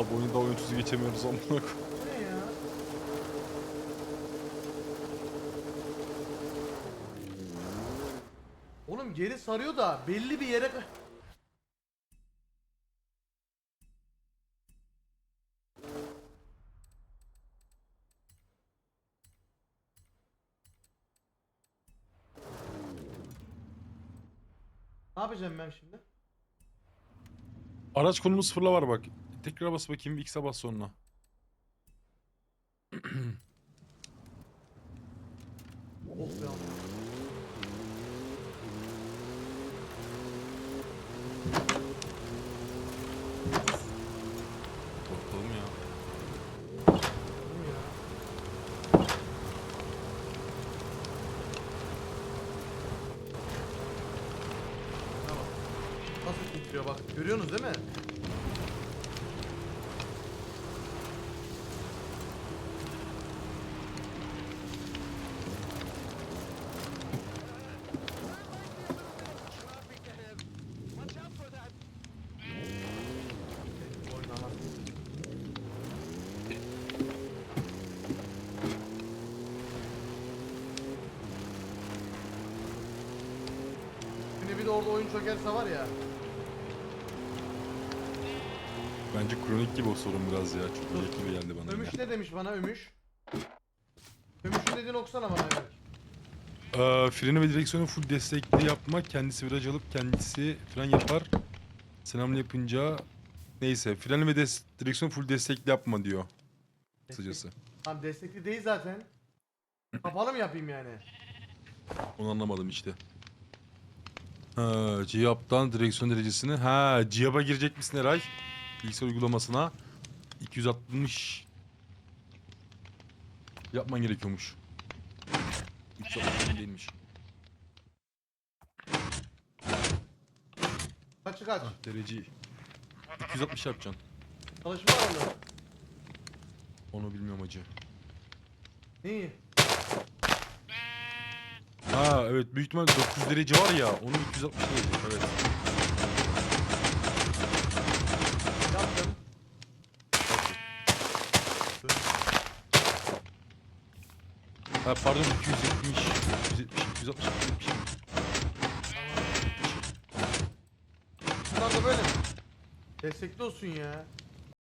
Abi oyunda oyunsuz geçemiyoruz amına koyayım. Oğlum geri sarıyor da belli bir yere... Ne yapacağım ben şimdi? Araç konumu sıfırla var bak. Tekrar bas bakayım X'e bas sonra. Of ya. Nasıl titriyor bak. Görüyorsunuz değil mi? De orada oyun çökerse var ya. Bence kronik gibi o sorun biraz ya. Çok kronik gibi geldi bana. Ömüş ne demiş bana Ömüş? Ömüş'ün dediğini okusana bana Ömüş. Ee, freni ve direksiyonu full destekli yapmak. Kendisi viraj alıp kendisi fren yapar. Selamlı yapınca neyse freni ve des direksiyonu full destekli yapma diyor. Kısacası. Tamam destekli değil zaten. Kapalı mı yapayım yani? Onu anlamadım işte. Ha, GIAP'tan direksiyon derecesini. Ha, GIAP'a girecek misin Eray? Bilgisayar uygulamasına. 260 yapman gerekiyormuş. 360 değilmiş. Kaçı kaç? Ah, dereceyi. 260 yapacaksın. Çalışma aralığı. Onu bilmiyorum acı. İyi. Ha evet büyük ihtimal 900 derece var ya onu 260 gelecek evet. Yaptım. Ha pardon 270 270 260 270. Bunlar da böyle mi? Destekli olsun ya.